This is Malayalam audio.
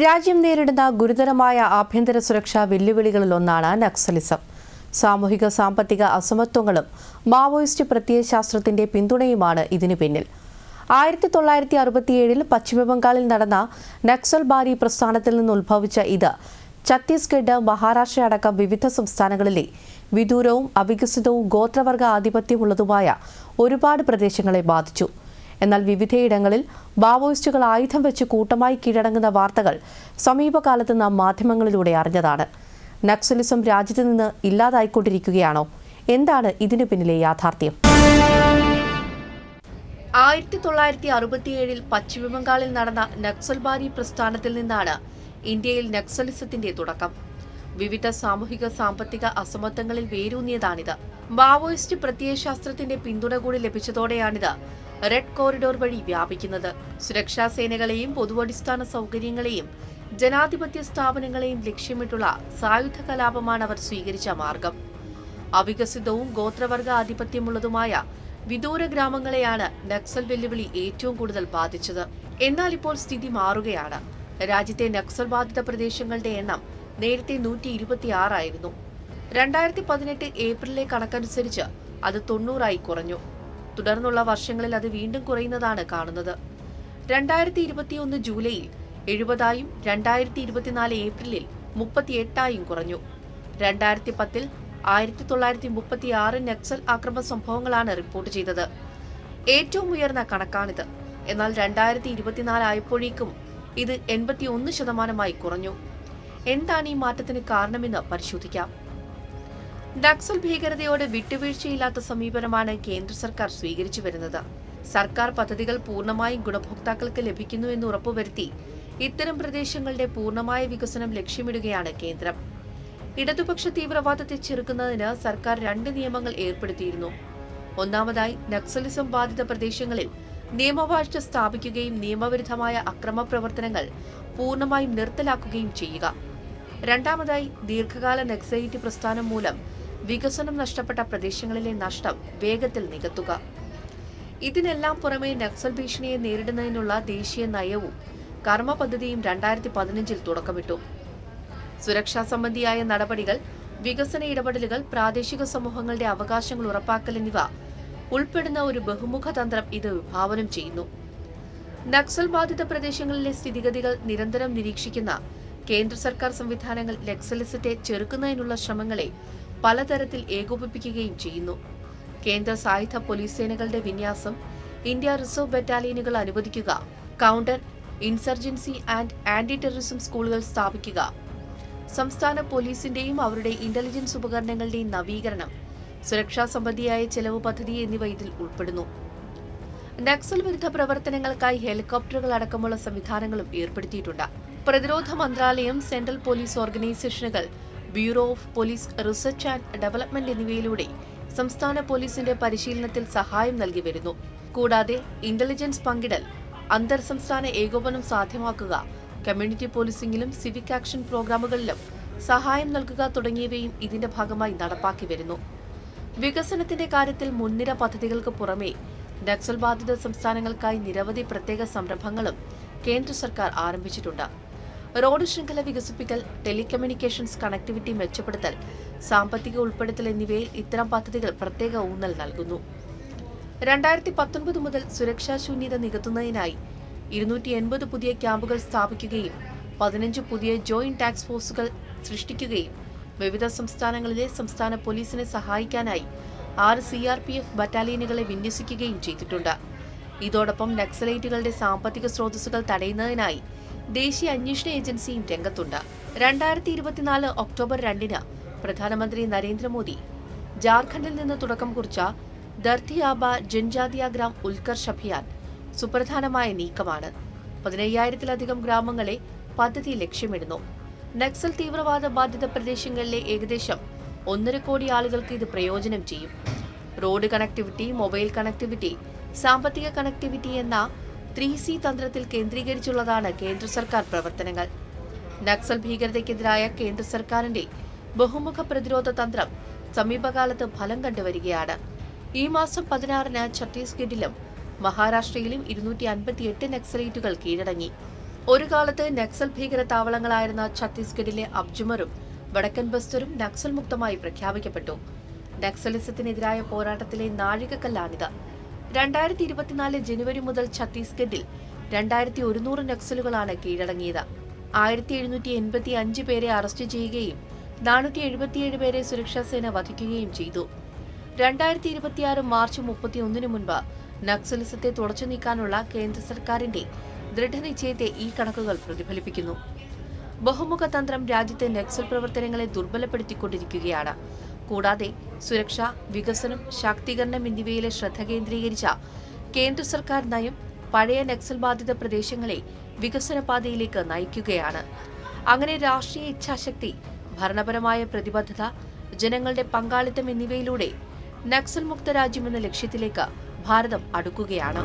രാജ്യം നേരിടുന്ന ഗുരുതരമായ ആഭ്യന്തര സുരക്ഷാ വെല്ലുവിളികളിലൊന്നാണ് നക്സലിസം. സാമൂഹിക സാമ്പത്തിക അസമത്വങ്ങളും മാവോയിസ്റ്റ് പ്രത്യയശാസ്ത്രത്തിന്റെ പിന്തുണയുമാണ് ഇതിനു പിന്നിൽ. ആയിരത്തി തൊള്ളായിരത്തി അറുപത്തിയേഴിൽ പശ്ചിമബംഗാളിൽ നടന്ന നക്സൽ ബാരി പ്രസ്ഥാനത്തിൽ നിന്ന് ഉത്ഭവിച്ച ഇത് ഛത്തീസ്ഗഡ് മഹാരാഷ്ട്ര അടക്കം വിവിധ സംസ്ഥാനങ്ങളിലെ വിദൂരവും അവികസിതവും ഗോത്രവർഗ ആധിപത്യമുള്ളതുമായ ഒരുപാട് പ്രദേശങ്ങളെ ബാധിച്ചു. എന്നാൽ വിവിധയിടങ്ങളിൽ മാവോയിസ്റ്റുകൾ ആയുധം വെച്ച് കൂട്ടമായി കീഴടങ്ങുന്ന വാർത്തകൾ സമീപകാലത്ത് നാം മാധ്യമങ്ങളിലൂടെ അറിഞ്ഞതാണ്. നക്സലിസം രാജ്യത്ത് നിന്ന് ഇല്ലാതായിക്കൊണ്ടിരിക്കുകയാണോ? എന്താണ് ഇതിനു പിന്നിലെ യാഥാർത്ഥ്യം? ആയിരത്തി തൊള്ളായിരത്തി അറുപത്തിയേഴിൽ പശ്ചിമബംഗാളിൽ നടന്ന നക്സൽബാരി പ്രസ്ഥാനത്തിൽ നിന്നാണ് ഇന്ത്യയിൽ നക്സലിസത്തിന്റെ തുടക്കം. വിവിധ സാമൂഹിക സാമ്പത്തിക അസമത്വങ്ങളിൽ വേരൂന്നിയതാണിത്. മാവോയിസ്റ്റ് പ്രത്യയശാസ്ത്രത്തിന്റെ പിന്തുണ കൂടി ലഭിച്ചതോടെയാണിത് റെഡ് കോറിഡോർ വഴി വ്യാപിക്കുന്നത്. സുരക്ഷാ സേനകളെയും പൊതുവടിസ്ഥാന സൗകര്യങ്ങളെയും ജനാധിപത്യ സ്ഥാപനങ്ങളെയും ലക്ഷ്യമിട്ടുള്ള സായുധ കലാപമാണ് അവർ സ്വീകരിച്ച മാർഗം. അവികസിതവും ഗോത്രവർഗ ആധിപത്യമുള്ളതുമായ വിദൂര ഗ്രാമങ്ങളെയാണ് നക്സൽ വെല്ലുവിളി ഏറ്റവും കൂടുതൽ ബാധിച്ചത്. എന്നാൽ ഇപ്പോൾ സ്ഥിതി മാറുകയാണ്. രാജ്യത്തെ നക്സൽ ബാധിത പ്രദേശങ്ങളുടെ എണ്ണം നേരത്തെ നൂറ്റി ഇരുപത്തിയാറായിരുന്നു രണ്ടായിരത്തി പതിനെട്ട് ഏപ്രിലിലെ കണക്കനുസരിച്ച് അത് തൊണ്ണൂറായി കുറഞ്ഞു. തുടർന്നുള്ള വർഷങ്ങളിൽ അത് വീണ്ടും കുറയുന്നതാണ് കാണുന്നത്. രണ്ടായിരത്തി ഇരുപത്തിയൊന്ന് ജൂലൈയിൽ എഴുപതായും രണ്ടായിരത്തി ഇരുപത്തിനാല് ഏപ്രിലിൽ മുപ്പത്തിയെട്ടായും കുറഞ്ഞു. രണ്ടായിരത്തി പത്തിൽ ആയിരത്തി തൊള്ളായിരത്തി മുപ്പത്തി ആറ് നക്സൽ ആക്രമണ സംഭവങ്ങളാണ് റിപ്പോർട്ട് ചെയ്തത്. ഏറ്റവും ഉയർന്ന കണക്കാണിത്. എന്നാൽ രണ്ടായിരത്തി ഇരുപത്തിനാല് ആയപ്പോഴേക്കും ഇത് എൺപത്തി ഒന്ന് ശതമാനമായി കുറഞ്ഞു. എന്താണ് ഈ മാറ്റത്തിന് കാരണമെന്ന് പരിശോധിക്കാം. നക്സൽ ഭീകരതയോട് വിട്ടുവീഴ്ചയില്ലാത്ത സമീപനമാണ് കേന്ദ്ര സർക്കാർ സ്വീകരിച്ചു വരുന്നത്. സർക്കാർ പദ്ധതികൾ പൂർണമായും ഗുണഭോക്താക്കൾക്ക് ലഭിക്കുന്നു എന്ന് ഉറപ്പുവരുത്തി ഇത്തരം പ്രദേശങ്ങളുടെ പൂർണമായ വികസനം ലക്ഷ്യമിടുകയാണ് കേന്ദ്രം. ഇടതുപക്ഷ തീവ്രവാദത്തെ ചെറുക്കുന്നതിന് സർക്കാർ രണ്ട് നിയമങ്ങൾ ഏർപ്പെടുത്തിയിരുന്നു. ഒന്നാമതായി നക്സലിസം ബാധിത പ്രദേശങ്ങളിൽ നിയമവാഴ്ച സ്ഥാപിക്കുകയും നിയമവിരുദ്ധമായ അക്രമ പ്രവർത്തനങ്ങൾ പൂർണമായും നിർത്തലാക്കുകയും ചെയ്യുക. രണ്ടാമതായി ദീർഘകാല നക്സൈറ്റ് പ്രസ്ഥാനം മൂലം വികസനം നഷ്ടപ്പെട്ട പ്രദേശങ്ങളിലെ നഷ്ടം വേഗത്തിൽ നികത്തുക. ഇതിനെല്ലാം പുറമെ നക്സൽ ഭീഷണിയെ നേരിടുന്നതിനുള്ള ദേശീയ നയവും കർമ്മ പദ്ധതിയും രണ്ടായിരത്തി പതിനഞ്ചിൽ തുടക്കമിട്ടു. സുരക്ഷാ സംബന്ധിയായ നടപടികൾ വികസന ഇടപെടലുകൾ പ്രാദേശിക സമൂഹങ്ങളുടെ അവകാശങ്ങൾ ഉറപ്പാക്കൽ എന്നിവ ഉൾപ്പെടുന്ന ഒരു ബഹുമുഖ തന്ത്രം ഇത് വിഭാവനം ചെയ്യുന്നു. നക്സൽ ബാധിത പ്രദേശങ്ങളിലെ സ്ഥിതിഗതികൾ നിരന്തരം നിരീക്ഷിക്കുന്ന കേന്ദ്ര സർക്കാർ സംവിധാനങ്ങൾ നക്സലിസത്തെ ചെറുക്കുന്നതിനുള്ള ശ്രമങ്ങളെ പലതരത്തിൽ ഏകോപിപ്പിക്കുകയും ചെയ്യുന്നു. കേന്ദ്ര സായുധ പോലീസ് സേനകളുടെ വിന്യാസം ഇന്ത്യ റിസർവ് ബറ്റാലിയനുകൾ അനുവദിക്കുക counter insurgency and anti terrorism സ്കൂളുകൾ സ്ഥാപിക്കുക സംസ്ഥാന പോലീസിന്റെയും അവരുടെ ഇന്റലിജൻസ് ഉപകരണങ്ങളുടെയും നവീകരണം സുരക്ഷാ സംബന്ധിയായ ചെലവ് പദ്ധതി എന്നിവ ഇതിൽ ഉൾപ്പെടുന്നു. നക്സൽ വിരുദ്ധ പ്രവർത്തനങ്ങൾക്കായി ഹെലികോപ്റ്ററുകൾ അടക്കമുള്ള സംവിധാനങ്ങളും ഏർപ്പെടുത്തിയിട്ടുണ്ട്. പ്രതിരോധ മന്ത്രാലയം സെൻട്രൽ പോലീസ് ഓർഗനൈസേഷനുകൾ bureau of police research and development എന്നിവയിലൂടെ സംസ്ഥാന പോലീസിന്റെ പരിശീലനത്തിൽ സഹായം നൽകി വരുന്നു. കൂടാതെ ഇന്റലിജൻസ് പങ്കിടൽ അന്തർ സംസ്ഥാന ഏകോപനം സാധ്യമാക്കുക കമ്മ്യൂണിറ്റി പോലീസിംഗിലും സിവിക് ആക്ഷൻ പ്രോഗ്രാമുകളിലും സഹായം നൽകുക തുടങ്ങിയവയും ഇതിന്റെ ഭാഗമായി നടപ്പാക്കി വരുന്നു. വികസനത്തിന്റെ കാര്യത്തിൽ മുൻനിര പദ്ധതികൾക്ക് പുറമെ നക്സൽ ബാധിത സംസ്ഥാനങ്ങൾക്കായി നിരവധി പ്രത്യേക സംരംഭങ്ങളും കേന്ദ്ര സർക്കാർ ആരംഭിച്ചിട്ടുണ്ട്. റോഡ് ശൃംഖല വികസിപ്പിക്കൽ ടെലികമ്മ്യൂണിക്കേഷൻസ് കണക്ടിവിറ്റി മെച്ചപ്പെടുത്തൽ സാമ്പത്തിക ഉൾപ്പെടുത്തൽ എന്നിവയിൽ ഇത്തരം പദ്ധതികൾ പ്രത്യേക ഊന്നൽ നൽകുന്നു. രണ്ടായിരത്തി പത്തൊൻപത് മുതൽ സുരക്ഷാ ശൂന്യത നികത്തുന്നതിനായി ഇരുന്നൂറ്റി എൺപത് പുതിയ ക്യാമ്പുകൾ സ്ഥാപിക്കുകയും പതിനഞ്ച് പുതിയ ജോയിന്റ് ടാക്സ് ഫോഴ്സുകൾ സൃഷ്ടിക്കുകയും വിവിധ സംസ്ഥാനങ്ങളിലെ സംസ്ഥാന പോലീസിനെ സഹായിക്കാനായി ആറ് സി ആർ പി എഫ് ബറ്റാലിയനുകളെ വിന്യസിക്കുകയും ചെയ്തിട്ടുണ്ട്. ഇതോടൊപ്പം നക്സലൈറ്റുകളുടെ സാമ്പത്തിക സ്രോതസ്സുകൾ തടയുന്നതിനായി ദേശീയ അന്വേഷണ ഏജൻസിയും രംഗത്തുണ്ട്. രണ്ടായിരത്തി ഇരുപത്തിനാല് ഒക്ടോബർ രണ്ടിന് പ്രധാനമന്ത്രി നരേന്ദ്രമോദി ജാർഖണ്ഡിൽ നിന്ന് തുടക്കം കുറിച്ച ദർത്തിയാബ ജൻജാതിയ ഗ്രാം ഉത്കർഷ് അഭിയാൻ സുപ്രധാനമായ നീക്കമാണ്. പതിനയ്യായിരത്തിലധികം ഗ്രാമങ്ങളെ പദ്ധതി ലക്ഷ്യമിടുന്നു. നക്സൽ തീവ്രവാദ ബാധിത പ്രദേശങ്ങളിലെ ഏകദേശം ഒന്നര കോടി ആളുകൾക്ക് ഇത് പ്രയോജനം ചെയ്യും. റോഡ് കണക്ടിവിറ്റി മൊബൈൽ കണക്ടിവിറ്റി സാമ്പത്തിക കണക്ടിവിറ്റി എന്ന ത്രീ സി തന്ത്രത്തിൽ കേന്ദ്രീകരിച്ചുള്ളതാണ് കേന്ദ്ര സർക്കാർ പ്രവർത്തനങ്ങൾ. നക്സൽ ഭീകരതയ്ക്കെതിരായ കേന്ദ്ര സർക്കാരിന്റെ ബഹുമുഖ പ്രതിരോധ തന്ത്രം സമീപകാലത്ത് ഫലം കണ്ടുവരികയാണ്. ഈ മാസം പതിനാറിന് ഛത്തീസ്ഗഡിലും മഹാരാഷ്ട്രയിലും ഇരുന്നൂറ്റി അൻപത്തിയെട്ട് നക്സലൈറ്റുകൾ കീഴടങ്ങി. ഒരു കാലത്ത് നക്സൽ ഭീകര താവളങ്ങളായിരുന്ന ഛത്തീസ്ഗഡിലെ അബ്ജുമറും വടക്കൻ ബസ്തറും നക്സൽ മുക്തമായി പ്രഖ്യാപിക്കപ്പെട്ടു. നക്സലിസത്തിനെതിരായ പോരാട്ടത്തിലെ നാഴികക്കല്ലാണിത്. രണ്ടായിരത്തി ഇരുപത്തിനാല് ജനുവരി മുതൽ ഛത്തീസ്ഗഡിൽ രണ്ടായിരത്തി ഒരുന്നൂറ് നക്സലുകളാണ് കീഴടങ്ങിയത്. ആയിരത്തി എഴുന്നൂറ്റി എൺപത്തി അഞ്ച് പേരെ അറസ്റ്റ് ചെയ്യുകയും നാനൂറ്റി എഴുപത്തിയേഴ് പേരെ സുരക്ഷാസേന വധിക്കുകയും ചെയ്തു. രണ്ടായിരത്തി ഇരുപത്തിയാറ് മാർച്ച് മുപ്പത്തിയൊന്നിനു മുൻപ് നക്സലിസത്തെ തുടച്ചു നീക്കാനുള്ള കേന്ദ്ര സർക്കാരിന്റെ ദൃഢനിശ്ചയത്തെ ഈ കണക്കുകൾ പ്രതിഫലിപ്പിക്കുന്നു. ബഹുമുഖ തന്ത്രം രാജ്യത്തെ നക്സൽ പ്രവർത്തനങ്ങളെ ദുർബലപ്പെടുത്തിക്കൊണ്ടിരിക്കുകയാണ്. കൂടാതെ സുരക്ഷ വികസനം ശാക്തീകരണം എന്നിവയിലെ ശ്രദ്ധ കേന്ദ്രീകരിച്ച കേന്ദ്ര സർക്കാർ നയം പഴയ നക്സൽ ബാധിത പ്രദേശങ്ങളെ വികസന പാതയിലേക്ക് നയിക്കുകയാണ്. അങ്ങനെ രാഷ്ട്രീയ ഇച്ഛാശക്തി ഭരണപരമായ പ്രതിബദ്ധത ജനങ്ങളുടെ പങ്കാളിത്തം എന്നിവയിലൂടെ നക്സൽ മുക്ത രാജ്യമെന്ന ലക്ഷ്യത്തിലേക്ക് ഭാരതം അടുക്കുകയാണ്.